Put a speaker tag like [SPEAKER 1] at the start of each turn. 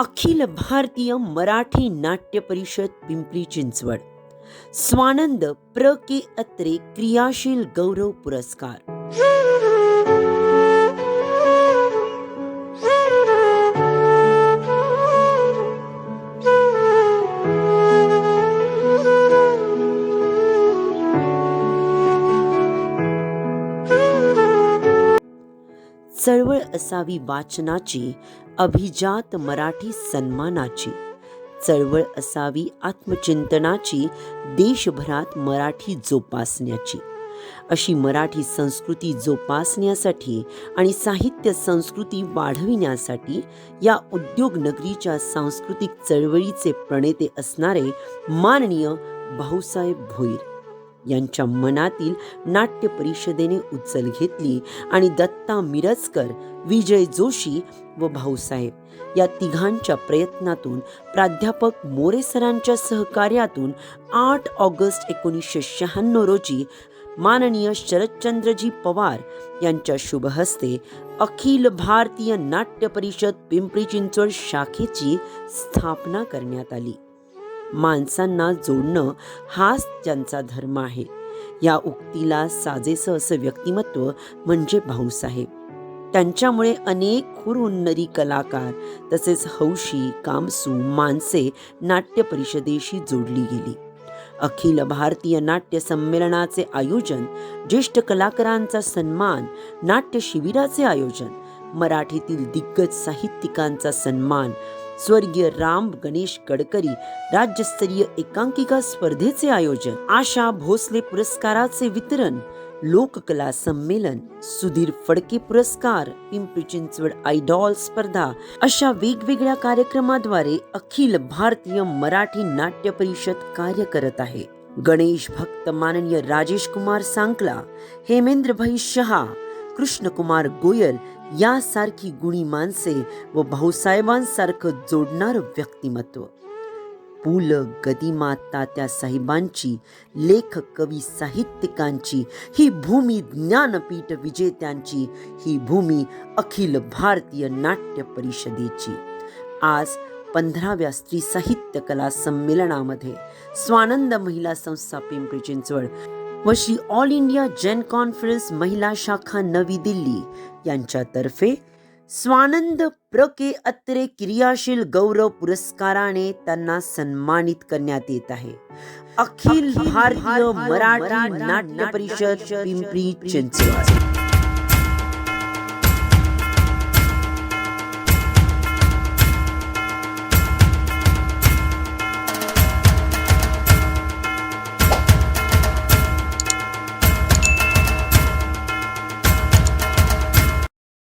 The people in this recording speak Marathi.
[SPEAKER 1] अखिल भारतीय मराठी नाट्य परिषद पिंपरी चिंचवड. स्वानंद प्र. के. अत्रे क्रियाशील गौरव पुरस्कार. चळवळ असावी वाचनाची अभिजात मराठी सन्मानाची. चळवळ असावी आत्मचिंतनाची देशभरात मराठी जोपासण्याची. अशी मराठी संस्कृती जोपासण्यासाठी आणि साहित्य संस्कृती वाढविण्यासाठी या उद्योगनगरीच्या सांस्कृतिक चळवळीचे प्रणेते असणारे माननीय भाऊसाहेब भोईर. यांच्या मनातील नाट्य परिषदेने उचल घेतली आणि दत्ता मिरजकर विजय जोशी व भाऊसाहेब या तिघांच्या प्रयत्नातून प्राध्यापक मोरे सरांच्या सहकार्यातून आठ ऑगस्ट एकोणीसशे शहाण्णव रोजी माननीय शरदचंद्रजी पवार यांच्या शुभहस्ते अखिल भारतीय नाट्य परिषद पिंपरी चिंचवड शाखेची स्थापना करण्यात आली. माणसांना जोडणं हाच त्यांचा धर्म आहे. या उक्तीला साजेसं असं व्यक्तिमत्व म्हणजे भाऊसाहेब. त्यांच्यामुळे अनेक हुरहुन्नरी कलाकार तसेच हौशी कामसू माणसे नाट्य परिषदेशी जोडली गेली. अखिल भारतीय नाट्य संमेलनाचे आयोजन ज्येष्ठ कलाकारांचा सन्मान नाट्य शिबिराचे आयोजन मराठीतील दिग्गज साहित्यिकांचा सन्मान स्वर्गीय राम गणेश गडकरी राज्यस्तरीय एकांकिका स्पर्धेचे आयोजन. आशा भोसले पुरस्काराचे वितरण. लोककला संमेलन. सुधीर फडके पुरस्कार. पिंपरी चिंचवड आयडॉल स्पर्धा. अशा वेगवेगळ्या कार्यक्रमाद्वारे अखिल भारतीय मराठी नाट्य परिषद कार्य करत आहे. गणेश भक्त माननीय राजेश कुमार सांकला हेमेंद्रभाई शहा कृष्णकुमार गोयल यासारखी गुणी माणसे व भाऊसाहेबांसारखं जोडणारं व्यक्तिमत्व. पु ल गदिमा तात्या साहेबांची कवी साहित्यिकांची ही भूमी ज्ञानपीठ विजेत्यांची ही भूमी अखिल भारतीय नाट्य परिषदेची. आज पंधराव्या स्त्री साहित्य कला संमेलनामध्ये स्वानंद महिला संस्था पिंपरी चिंचवड व श्री ऑल इंडिया जन कॉन्फरन्स महिला शाखा नवी दिल्ली यांच्यातर्फे स्वानंद प्र के अत्रे क्रियाशील गौरव पुरस्काराने त्यांना सन्मानित करण्यात येत आहे. अखिल भारतीय मराठी नाट्य परिषद पिंपरी चिंचवड.